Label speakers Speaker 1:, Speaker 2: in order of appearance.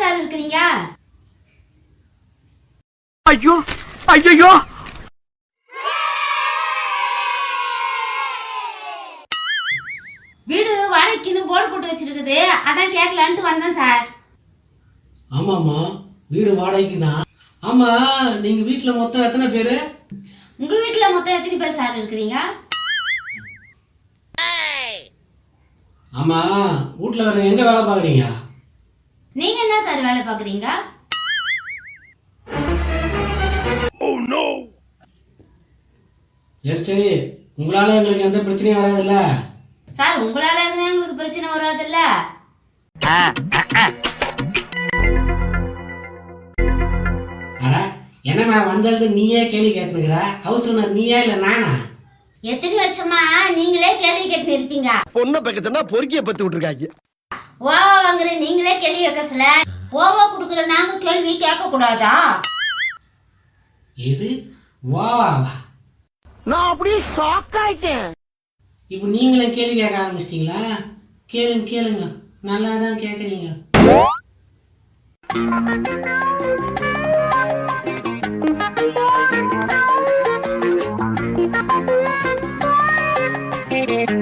Speaker 1: இருக்கீங்க
Speaker 2: ஐயோ ஐயோ
Speaker 1: வீடு வாடகைக்குன்னு போர்டு போட்டு வச்சிருக்குது. அதான் கேட்கலான்ட்டு வந்தேன் சார்.
Speaker 3: ஆமாம்மா வீடு வாடகைக்கு தான் ஆமா நீங்க வீட்டுல மொத்தம் எத்தனை பேரு?
Speaker 1: உங்க வீட்டுல மொத்தம் எத்தனை பேர் சார் இருக்கிறீங்க?
Speaker 3: ஆமா வீட்டுல எங்க வேலை பாக்குறீங்க
Speaker 1: நீங்க என்ன சார் வேலை பாக்குறீங்க
Speaker 3: சரி சரி. உங்களால எங்களுக்கு எந்த பிரச்சனையும் வராதுல்ல?
Speaker 1: சார் உங்களால எதுனா எங்களுக்கு பிரச்சனை வராதுல்ல?
Speaker 3: அட என்னம்மா வந்தது நீயே கேள்வி கேட்டுனுக்குற? ஹவுஸ் ஓனர் நீயா இல்ல நானா?
Speaker 1: எத்தனை வருஷமா நீங்களே கேள்வி கேட்டு இருப்பீங்க.
Speaker 4: பொண்ணை பக்கத்துனா பொறுக்கிய பத்து விட்டுருக்காங்க.
Speaker 1: ஓவா வாங்குற நீங்களே சர்க்கஸ்ல ஓவா கொடுக்குற நாங்க கேள்வி கேட்க கூடாதா
Speaker 3: எது ஓவாவா
Speaker 2: நான் அப்படியே ஷாக் ஆயிட்டேன்.
Speaker 3: இப்போ நீங்களே கேள்வி கேட்க ஆரம்பிச்சிட்டீங்களா? கேளுங்க கேளுங்க. நல்லா தான் கேட்குறீங்க Thank you.